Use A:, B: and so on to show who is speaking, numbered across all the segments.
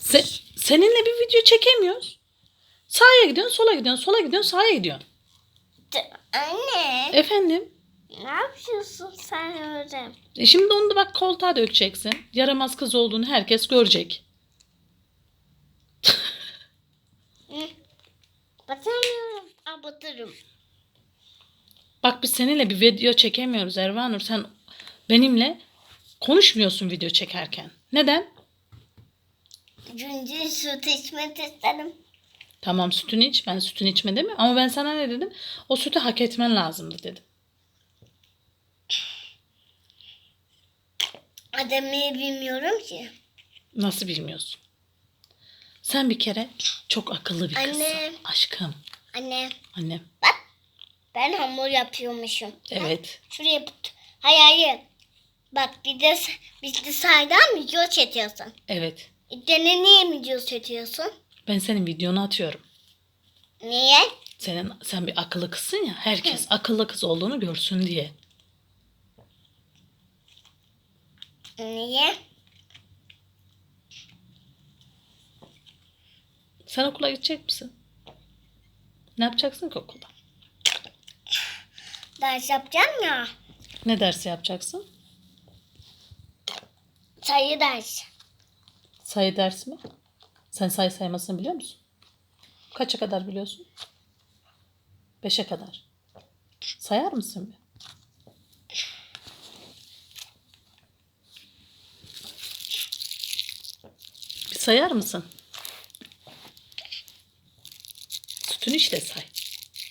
A: Se- seninle bir video çekemiyoruz. Sağa gidiyorsun, sola gidiyorsun, sola gidiyorsun, sağa gidiyorsun.
B: Anne.
A: Efendim?
B: Ne yapıyorsun sen öyle?
A: E şimdi onu da bak koltuğa dökeceksin. Yaramaz kız olduğunu herkes görecek.
B: Batamıyorum. Aa, batırım.
A: Bak biz seninle bir video çekemiyoruz Ervanur. Sen benimle konuşmuyorsun video çekerken. Neden?
B: Çünkü süt içmek istedim.
A: Tamam sütünü iç. Ben sütünü içme değil mi? Ama ben sana ne dedim? O sütü hak etmen lazımdı dedim.
B: Adem'i bilmiyorum ki.
A: Nasıl bilmiyorsun? Sen bir kere çok akıllı bir kızsın.
B: Anne.
A: Aşkım.
B: Anne
A: Annem.
B: bak. Ben hamur yapıyormuşum.
A: Evet.
B: Şuraya tut. Hayır hayır. Bak bir de biz de saydan video çekiyorsun.
A: Evet.
B: E, Gene niye video çekiyorsun?
A: Ben senin videonu atıyorum.
B: Niye?
A: Senin sen bir akıllı kızsın ya. Herkes akıllı kız olduğunu görsün diye.
B: Niye?
A: Sen okula gidecek misin? Ne yapacaksın ki okulda?
B: Ders yapacağım ya.
A: Ne dersi yapacaksın?
B: Sayı ders.
A: Sayı dersi mi? Sen sayı saymasını biliyor musun? Kaça kadar biliyorsun? Beşe kadar. Sayar mısın bir? Bir sayar mısın? Sütünü iç de say.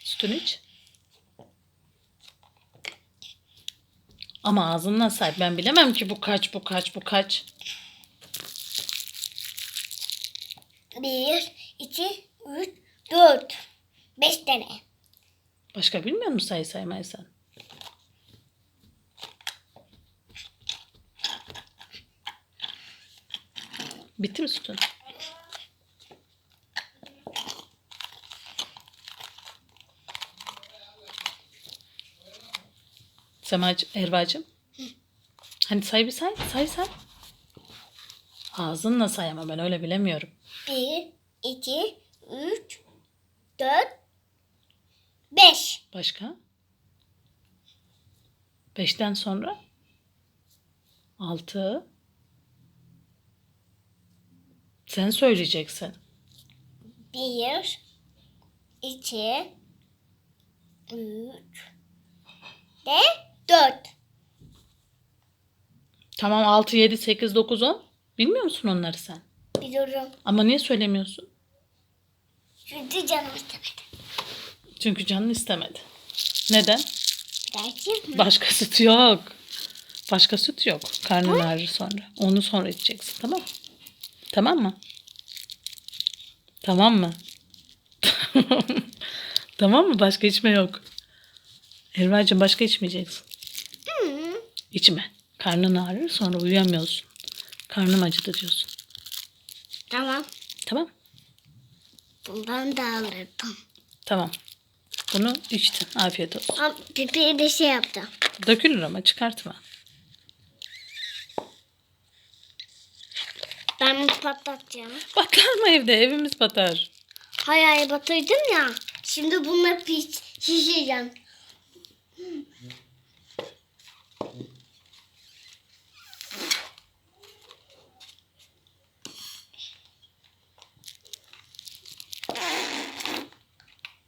A: Sütünü iç. Ama ağzından say. Ben bilemem ki bu kaç, bu kaç, bu kaç.
B: Bir, iki, üç, dört. Beş tane.
A: Başka bilmiyor musun sayı saymayı sen? Bitti mi sütün? Semacığım, Erva'cığım. Hani say bir say, say say. Ağzınla say ama ben öyle bilemiyorum.
B: Bir, iki, üç, dört, beş.
A: Başka? Beşten sonra? Altı. Sen söyleyeceksin.
B: Bir, iki, üç, ve dört.
A: Tamam altı, yedi, sekiz, dokuz, on. Bilmiyor musun onları sen?
B: Biliyorum.
A: Ama niye söylemiyorsun?
B: Çünkü canım istemedi.
A: Çünkü canın istemedi. Neden?
B: Mi?
A: Başka süt yok. Başka süt yok. Karnın ağrır sonra. Onu sonra içeceksin tamam mı? Tamam mı? Tamam mı? tamam mı? Başka içme yok. Erva'cığım başka içmeyeceksin.
B: Hı.
A: İçme. Karnın ağrır sonra uyuyamıyorsun. Karnım acıdı diyorsun.
B: Tamam.
A: Tamam.
B: Bundan da alırdım.
A: Tamam. Bunu içtin. Afiyet olsun.
B: Ama pipiye de şey yaptım.
A: Dökülür ama çıkartma.
B: Ben bunu patlatacağım.
A: Patlar mı evde? Evimiz batar.
B: Hayır hayır batırdım ya. Şimdi bunları piş şişeceğim.